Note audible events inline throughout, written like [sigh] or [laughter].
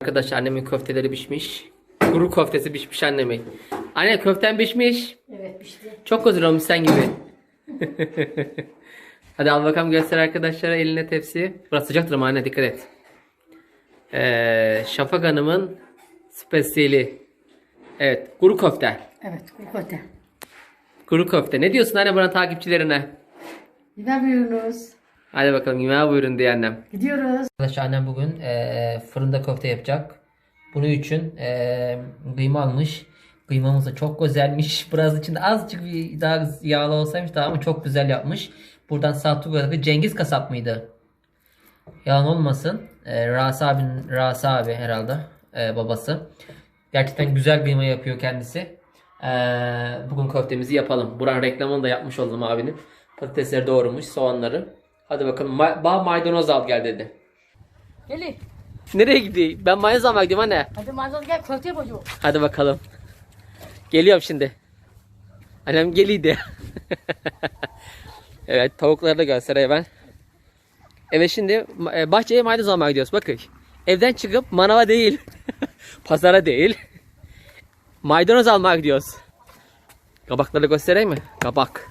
Arkadaşlar annemin köfteleri pişmiş. Kuru köftesi pişmiş annemin. Anne köften pişmiş. Evet pişti. Çok güzel olmuş sen gibi. [laughs] Hadi al bakalım göster arkadaşlara eline tepsi. Burası sıcaktır ama anne dikkat et. Ee, Şafak Hanım'ın spesiyeli. Evet kuru köfte. Evet kuru köfte. Kuru köfte. Ne diyorsun anne bana takipçilerine? Ne buyurunuz? Hadi bakalım yemeğe buyurun diye annem. Gidiyoruz. Arkadaşlar annem bugün eee, fırında köfte yapacak. Bunun için eee kıyma almış. Kıymamız da çok güzelmiş. [laughs] Biraz içinde azıcık bir daha yağlı olsaymış daha ama çok güzel yapmış. Buradan Saltuklu'daki Cengiz kasap mıydı? Yalan olmasın. Eee Rasi abinin Rasi abi herhalde eee, babası. Gerçekten güzel kıyma yapıyor kendisi. Eee, bugün köftemizi yapalım. Buranın reklamını da yapmış oldum abinin. Patatesleri doğramış, soğanları. Hadi bakalım. Ma- bana maydanoz al gel dedi. Gelin. Nereye gidiyor? Ben mayonez almak gidiyorum anne. Hadi maydanoz gel köfte yapacağım. Hadi bakalım. Geliyorum şimdi. Annem geliydi. [laughs] evet tavukları da göstereyim ben. Evet şimdi e, bahçeye maydanoz almaya gidiyoruz. Bakın. Evden çıkıp manava değil. [laughs] pazara değil. Maydanoz almaya gidiyoruz. Kabakları göstereyim mi? Kabak.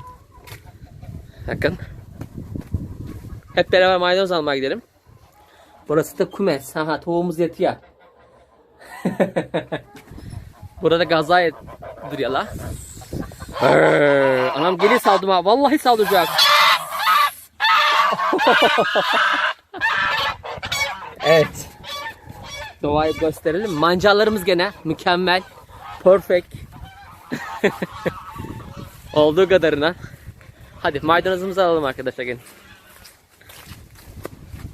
Bakın. Hep beraber maydanoz almaya gidelim. Burası da kumes. Ha, ha tavuğumuz yatıyor. [laughs] Burada gaza et- duruyor la. Anam geliyor saldım ha. Vallahi saldıracak. [laughs] evet. Doğayı gösterelim. Mancalarımız gene mükemmel. Perfect. [laughs] Olduğu kadarına. Hadi maydanozumuzu alalım arkadaşlar gelin.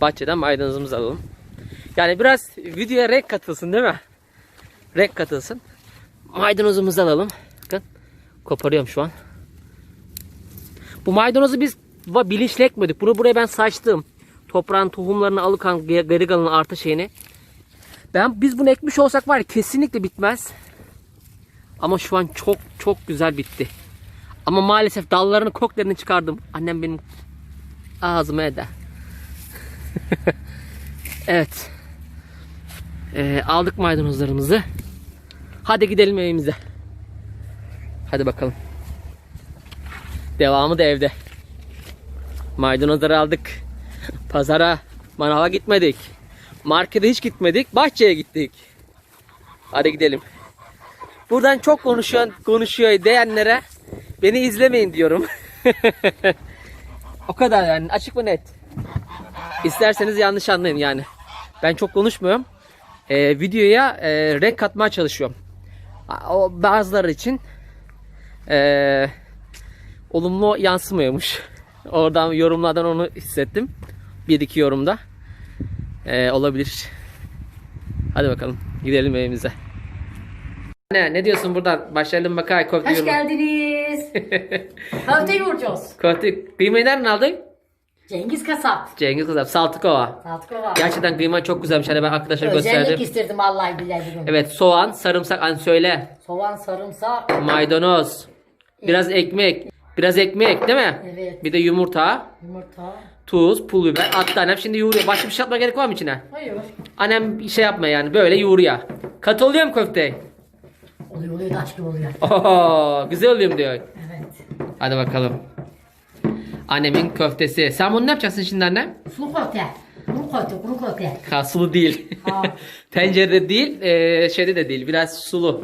Bahçeden maydanozumuzu alalım. Yani biraz videoya renk katılsın değil mi? Renk katılsın. Maydanozumuzu alalım. Bakın. Koparıyorum şu an. Bu maydanozu biz bilinçli ekmedik. Bunu buraya ben saçtım. Toprağın tohumlarını alıkan ge- geri kalan artı şeyini. Ben biz bunu ekmiş olsak var ya kesinlikle bitmez. Ama şu an çok çok güzel bitti. Ama maalesef dallarını koklarını çıkardım. Annem benim ağzıma eder. [laughs] evet. Ee, aldık maydanozlarımızı. Hadi gidelim evimize. Hadi bakalım. Devamı da evde. Maydanozları aldık. [laughs] Pazara, manava gitmedik. Markete hiç gitmedik. Bahçeye gittik. Hadi gidelim. Buradan çok konuşuyor, konuşuyor diyenlere beni izlemeyin diyorum. [laughs] o kadar yani açık ve net. İsterseniz yanlış anlayın yani. Ben çok konuşmuyorum. Ee, videoya e, renk katmaya çalışıyorum. O bazıları için e, olumlu yansımıyormuş. [laughs] Oradan yorumlardan onu hissettim. Bir iki yorumda. E, olabilir. Hadi bakalım gidelim evimize. Ne, ne diyorsun buradan? Başlayalım bakayım köfte Hoş geldiniz. köfte yoğuracağız. Köfte kıymayı nereden aldın? Cengiz Kasap. Cengiz Kasap, Saltıkova. Saltkova. Gerçekten kıyma çok güzelmiş. Hani ben arkadaşlara gösterdim. Özellik istedim vallahi billahi bugün. Evet soğan, sarımsak hani söyle. Soğan, sarımsak. Maydanoz. Biraz ekmek. Biraz ekmek değil mi? Evet. Bir de yumurta, Yumurta. tuz, pul biber. Attı annem şimdi yoğuruyor. Başka bir şey atma gerek var mı içine? Hayır. Annem şey yapma yani. Böyle yoğuruyor. Katı oluyor mu köfte? Oluyor oluyor taş gibi oluyor. Oho, güzel oluyor mu diyor. Evet. Hadi bakalım. Annemin köftesi. Sen bunu ne yapacaksın şimdi annem? Sulu köfte. Kuru köfte, kuru köfte. Ha, sulu değil. Ha. [laughs] Tencerede değil, eee, şeyde de değil. Biraz sulu.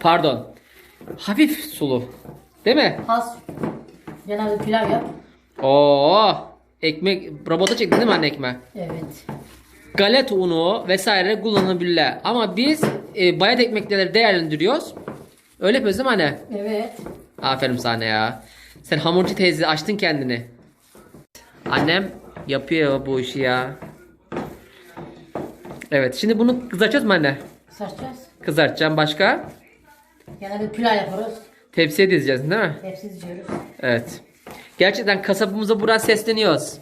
Pardon. Hafif sulu. Değil mi? Has. Genelde pilav yap. Oo, ekmek robota çektin değil mi anne ekmeği? Evet. Galeta unu vesaire kullanılabilir. Ama biz e, bayat ekmekleri değerlendiriyoruz. Öyle yapıyoruz değil mi anne? Evet. Aferin sana ya. Sen hamurcu teyze açtın kendini. Annem yapıyor bu işi ya. Evet şimdi bunu kızartacağız mı anne? Saçacağız. Kızartacağım başka. Genelde pilav yaparız. Tepsiye dizeceğiz değil mi? Hepsi diziyoruz. Evet. Gerçekten kasabımıza buradan sesleniyoruz.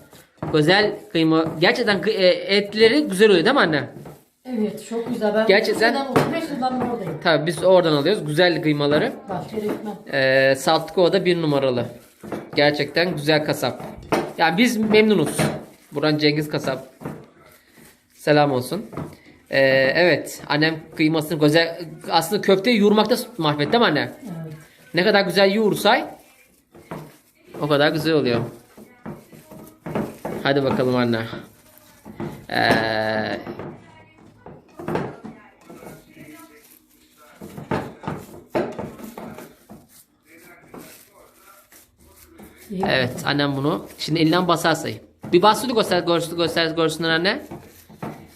Güzel kıyma. Gerçekten kı- e, etleri güzel oluyor değil mi anne? Evet çok güzel. Ben Gerçekten- 35 yıldan oradayım. Tabii biz oradan alıyoruz. Güzel kıymaları. Başka yere gitmem. Ee, Saltkova'da bir numaralı. Gerçekten güzel kasap. Ya biz memnunuz. Buran Cengiz Kasap. Selam olsun. Ee, evet annem kıymasını güzel aslında köfteyi yoğurmakta mahvetti değil mi anne? Evet. Ne kadar güzel yoğursay o kadar güzel oluyor. Hadi bakalım anne. Ee, İyi. evet annem bunu şimdi elinden basarsa. Bir bastı göster görsün göster görsünler anne.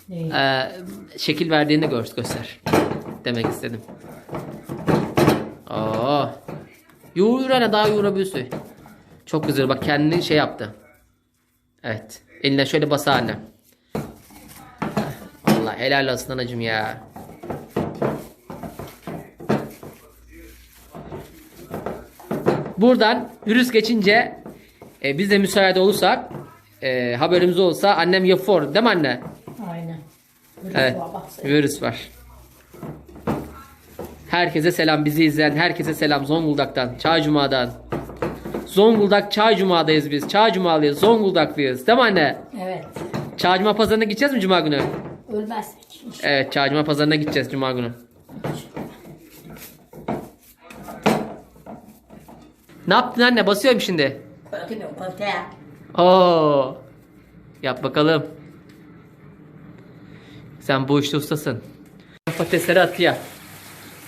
İyi. Ee, şekil verdiğini gör, göster. Demek istedim. Oo. Yoğur anne daha yoğurabilirsin. Çok güzel bak kendini şey yaptı. Evet. Eline şöyle basa anne. Allah helal olsun anacım ya. Buradan virüs geçince e, biz de müsaade olursak e, haberimiz olsa annem yapıyor değil mi anne? Aynen. Böyle Evet. sen. Virüs var. Herkese selam bizi izleyen herkese selam Zonguldak'tan, Çağ Cuma'dan. Zonguldak Çağ Cuma'dayız biz. Çağ Cuma'lıyız, Zonguldaklıyız. Değil mi anne? Evet. Çağ Cuma pazarına gideceğiz mi Cuma günü? Ölmezsek. Evet, Çağ Cuma pazarına gideceğiz Cuma günü. Ne yaptın anne? Basıyorum şimdi. Mü? Kötü. Oo. Yap bakalım. Sen bu işte ustasın. Patatesleri at ya.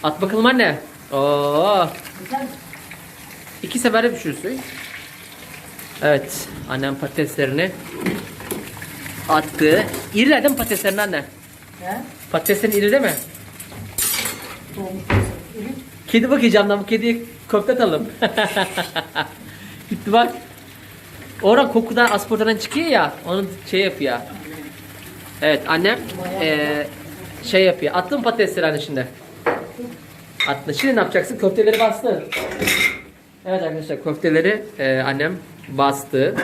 At bakalım anne. Oo. Güzel? İki seferde pişirirsin. Evet. Annem patateslerini attı. İriler değil mi patateslerin anne? He? Patateslerin iri değil mi? Doğmuş. Kedi bakacağım lan bu kediye köfte atalım. [laughs] Gitti bak. Oradan kokudan asportadan çıkıyor ya. Onu şey yapıyor. Evet annem eee, şey yapıyor. Attın patatesleri anne şimdi? Attın. Şimdi ne yapacaksın? Köfteleri bastı. Evet arkadaşlar köfteleri eee, annem bastı.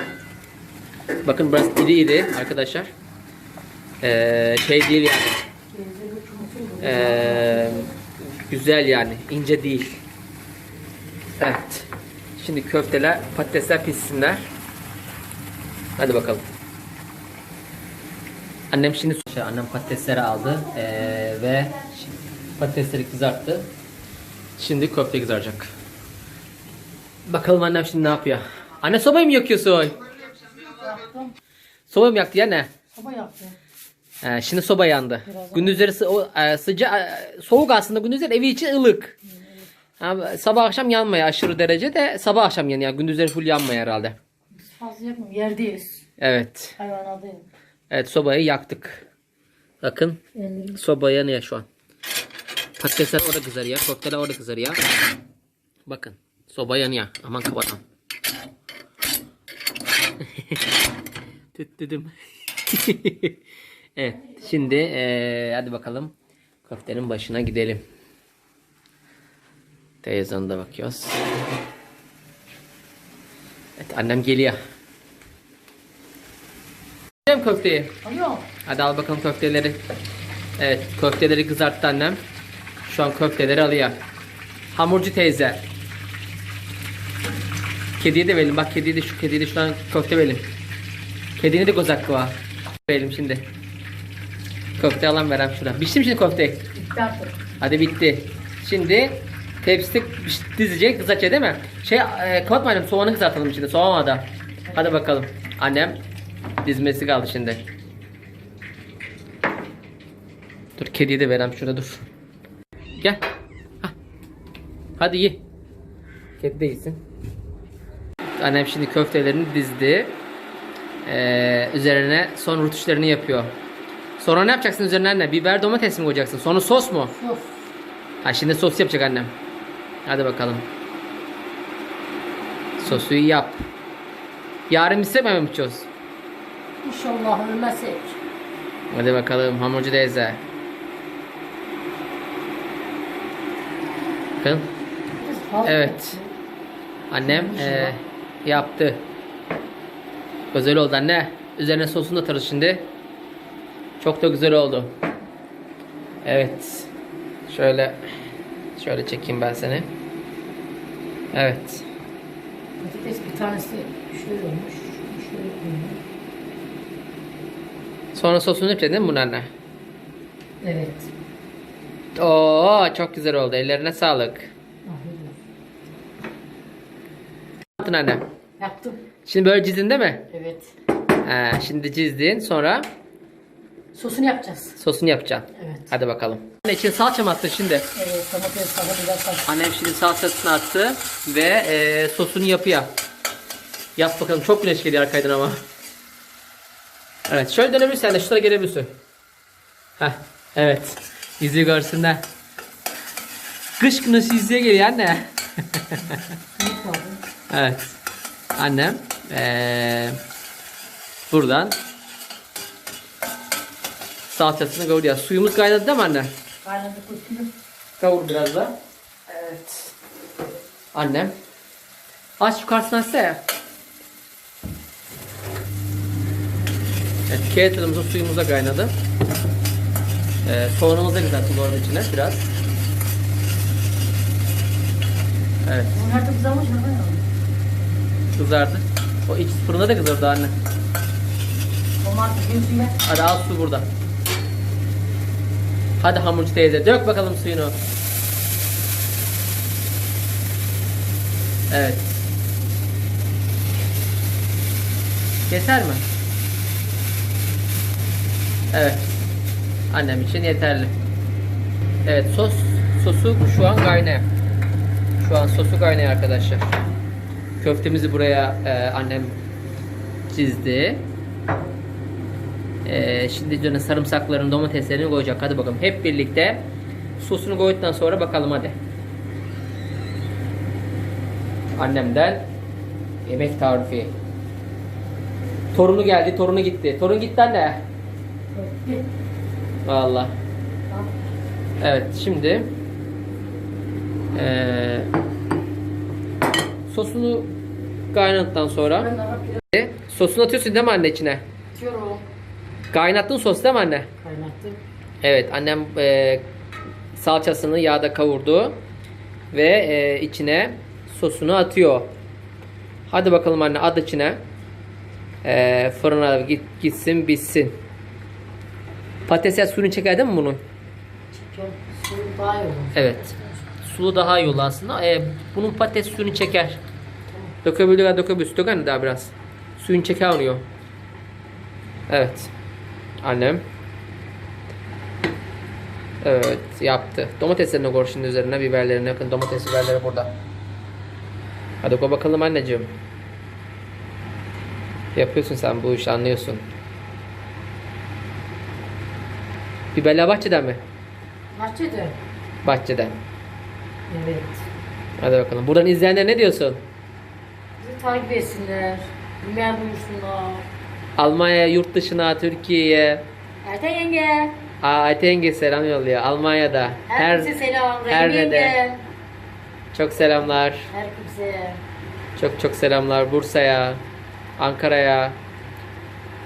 Bakın burası iri iri arkadaşlar. Eee, şey değil yani. Eee, güzel yani. ince değil. Evet. Şimdi köfteler, patatesler pişsinler. Hadi bakalım. Annem şimdi Şey, annem patatesleri aldı eee, ve patatesleri kızarttı. Şimdi köfte kızaracak. Bakalım annem şimdi ne yapıyor? Anne sobayı mı yakıyorsun? Yaptım. Soba mı yaktı ya ne? Soba yaptım. Ee, şimdi soba yandı. Biraz Gündüzleri sı- o, e, sıca e, soğuk aslında gündüzleri evi içi ılık. Ha, sabah akşam yanmıyor aşırı derece de sabah akşam yanıyor. Gündüzleri full yanmıyor herhalde. Fazla yapmıyorum. Yerdeyiz. Evet. Hayvanadayım. Evet sobayı yaktık. Bakın Ellerim. soba yanıyor şu an. Patatesler orada kızarıyor. Köfteler orada kızarıyor. Bakın soba yanıyor. Aman kapatalım. [laughs] Tüttüdüm. [laughs] evet şimdi eee, hadi bakalım köftenin başına gidelim. Televizyonda bakıyoruz. Evet annem geliyor. Yiyeceğim köfteyi. Alıyor. Hadi al bakalım köfteleri. Evet köfteleri kızarttı annem. Şu an köfteleri alıyor. Hamurcu teyze. Kediye de verelim. Bak kediye de şu kediye de şuradan köfte verelim. Kedine de göz hakkı var. Verelim şimdi. Köfte alan verem şuradan. Biçti mi şimdi köfteyi? Bitti artık. Hadi bitti. Şimdi tepside dizecek kızartacak değil mi? Şey e, kapatma annem soğanı kızartalım içinde soğumada. Hadi bakalım. Annem dizmesi kaldı şimdi. Dur kediye de verem şurada dur. Gel. Hah. Hadi ye. Kedi de yesin. Annem şimdi köftelerini dizdi. Ee, üzerine son rutuşlarını yapıyor. Sonra ne yapacaksın üzerine anne? Biber domates mi koyacaksın? Sonra sos mu? Sos. Ha şimdi sos yapacak annem. Hadi bakalım. Sosu yap. Yarın istemem mi içiyoruz? İnşallah ölmezsek. Hadi bakalım hamurcu teyze. Bakın Evet. annem eee, yaptı. Güzel oldu anne. Üzerine sosunu da atarız şimdi. Çok da güzel oldu. Evet. Şöyle şöyle çekeyim ben seni. Evet. Patates bir tanesi şöyle olmuş. Şöyle olmuş. Sonra sosunu yapacaksın değil mi bunu anne? Evet. Oo çok güzel oldu. Ellerine sağlık. Yaptın anne. Yaptım. Şimdi böyle cizdin değil mi? Evet. He, şimdi cizdin sonra Sosunu yapacağız. sosunu yapacaksın. Evet. Hadi bakalım. Anne için salça mı attın şimdi? Evet, domates, salata, biber, salça. Annem şimdi salçasını attı ve e, sosunu yapıyor. Yap bakalım. Çok güneş geliyor arkadan ama. Evet. Şöyle dönebilirsin de. Şuraya gelebilirsin. Heh. Evet. Yüzüğü görsünler. Kış güneşi yüzüğe geliyor anne. Evet. Annem eee, buradan salçasını kavuruyor. Suyumuz kaynadı değil mi anne? Kaynadı kurtulur. Kavur biraz da. Evet. Annem. Aç yukarısını açsa ya. Evet, kettle'ımızın suyumuz da kaynadı. Ee, soğanımızı da kızarttık orada içine biraz. Evet, her türlü kızarmış mı? kızardı. O iç fırında da kızardı anne. Domates, gülsüyle. Hadi al su burada. Hadi hamurcu teyze dök bakalım suyunu. Evet. Yeter mi? Evet. Annem için yeterli. Evet sos sosu şu an kaynıyor. Şu an sosu kaynıyor arkadaşlar. Köftemizi buraya e, annem çizdi. Ee, şimdi üzerine sarımsakların domateslerini koyacak. Hadi bakalım hep birlikte sosunu koyduktan sonra bakalım hadi. Annemden yemek tarifi. Torunu geldi, torunu gitti. Torun gitti anne. Valla. Evet şimdi ee, sosunu kaynadıktan sonra sosunu atıyorsun değil mi anne içine? atıyorum. Kaynattın sos değil mi anne? Kaynattım. Evet annem e, salçasını yağda kavurdu ve e, içine sosunu atıyor. Hadi bakalım anne at içine. E, fırına git, gitsin bitsin. Patatesler suyunu çeker değil mi bunun? Çıkıyorum. Suyu daha iyi olur. Evet. Sulu daha iyi olur aslında. E, bunun patates suyunu çeker. Dökebildiği dökebilirsin. Dök anne daha biraz. Suyunu çeker oluyor. Evet. Annem. Evet yaptı. Domateslerini koy şimdi üzerine biberlerini yakın domates biberleri burada. Hadi koy bakalım anneciğim. Yapıyorsun sen bu işi anlıyorsun. Biberler bahçeden mi? Bahçede. Bahçeden. Evet. Hadi bakalım. Buradan izleyenler ne diyorsun? Bizi takip etsinler. Bilmeyen buyursunlar. Almanya, yurt dışına, Türkiye'ye. Erten yenge. Aa, Ayten yenge selam yolluyor. Almanya'da. Her, Herkese selam. her Rahim nede. yenge. çok selamlar. Herkese. Çok çok selamlar Bursa'ya, Ankara'ya,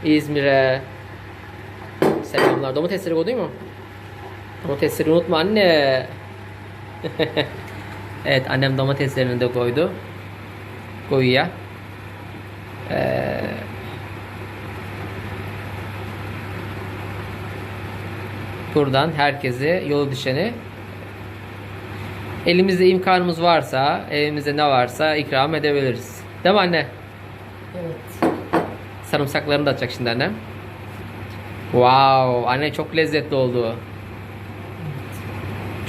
İzmir'e. Selamlar. Domatesleri koydun mu? Domatesleri unutma anne. [laughs] evet annem domateslerini de koydu. Koyuya. Ee, buradan herkese yolu düşeni elimizde imkanımız varsa, evimizde ne varsa ikram edebiliriz. Değil mi anne? Evet. Sarımsaklarını da atacak şimdi annem. Wow, anne çok lezzetli oldu.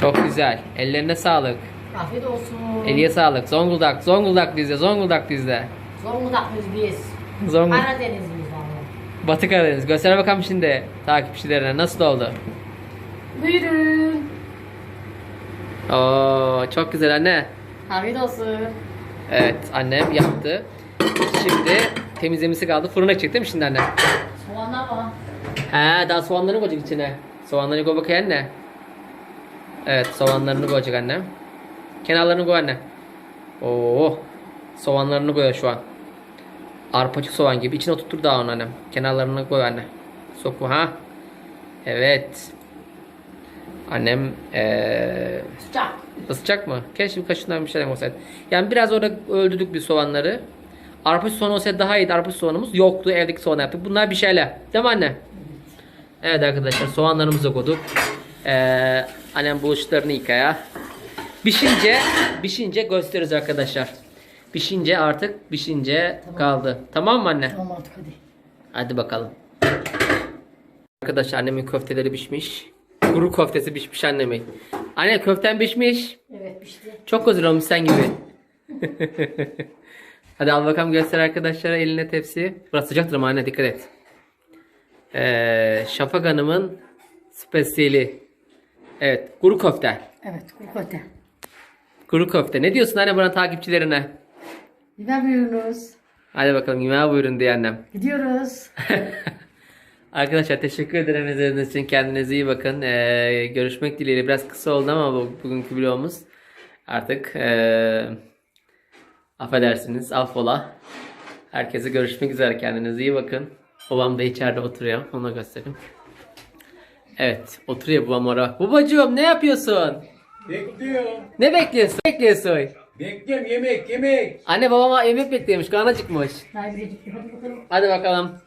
Çok güzel. Ellerine sağlık. Afiyet olsun. Eliye sağlık. Zonguldak, Zonguldak bizde, Zonguldak bizde. Zonguldaklıyız biz. Zonguldak. Karadenizliyiz valla. Batı Karadeniz. Göster bakalım şimdi takipçilerine nasıl oldu? Buyurun. Oo, çok güzel anne. Afiyet olsun. Evet, annem yaptı. Şimdi temizlemesi kaldı. Fırına değil mi şimdi anne? Soğanlar var. He, daha soğanlarını koyacak içine. Soğanlarını koy bakayım anne. Evet, soğanlarını koyacak annem. Kenarlarını koy anne. Oo, soğanlarını koyuyor şu an. Arpacık soğan gibi. İçine oturtur daha onu annem. Kenarlarını koy anne. Sok bu ha. Evet. Annem eee Sıcak. Isıtacak mı? Keşke bir kaşığından bir şeyler olsaydı. Yani biraz orada öldürdük bir soğanları. Arpacık soğan olsaydı daha iyiydi. Arpacık soğanımız yoktu. Evdeki soğan yaptık. Bunlar bir şeyler. Değil mi anne? Evet arkadaşlar soğanlarımızı koyduk. Ee, annem bulaşıklarını yıkaya. Pişince, pişince gösteririz arkadaşlar. Pişince artık pişince kaldı. Tamam mı anne? Tamam artık hadi. Hadi bakalım. Arkadaşlar annemin köfteleri pişmiş. Kuru köftesi pişmiş annemin. Anne köften pişmiş. Evet pişti. Çok güzel olmuş sen gibi. [laughs] Hadi al bakalım göster arkadaşlara eline tepsi. Burası sıcaktır ama anne dikkat et. Ee, Şafak Hanım'ın spesiyeli. Evet kuru köfte. Evet kukote. Kuru köfte. Ne diyorsun anne buna takipçilerine? Gidebiliyoruz. Hadi bakalım yemeğe buyurun diye annem. Gidiyoruz. [laughs] Arkadaşlar teşekkür ederim izlediğiniz için. Kendinize iyi bakın. Ee, görüşmek dileğiyle. Biraz kısa oldu ama bu, bugünkü vlogumuz. Artık ee, affedersiniz. Affola. Herkese görüşmek üzere. Kendinize iyi bakın. Babam da içeride oturuyor. Onu göstereyim. Evet. Oturuyor babam orada. Babacığım ne yapıyorsun? Bekliyorum. Ne bekliyorsun? Bekliyorsun? Bekliyorum yemek yemek. Anne babama yemek bekliyormuş. Karnı acıkmış. Hadi bakalım. Hadi bakalım.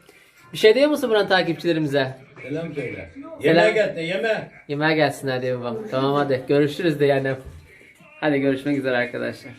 Bir şey diyor musun buranın takipçilerimize? Selam söyle. Selam. Yemeğe gel de yeme. Yemeğe gelsinler diye babam. Tamam hadi. Görüşürüz de yani. Hadi görüşmek üzere arkadaşlar.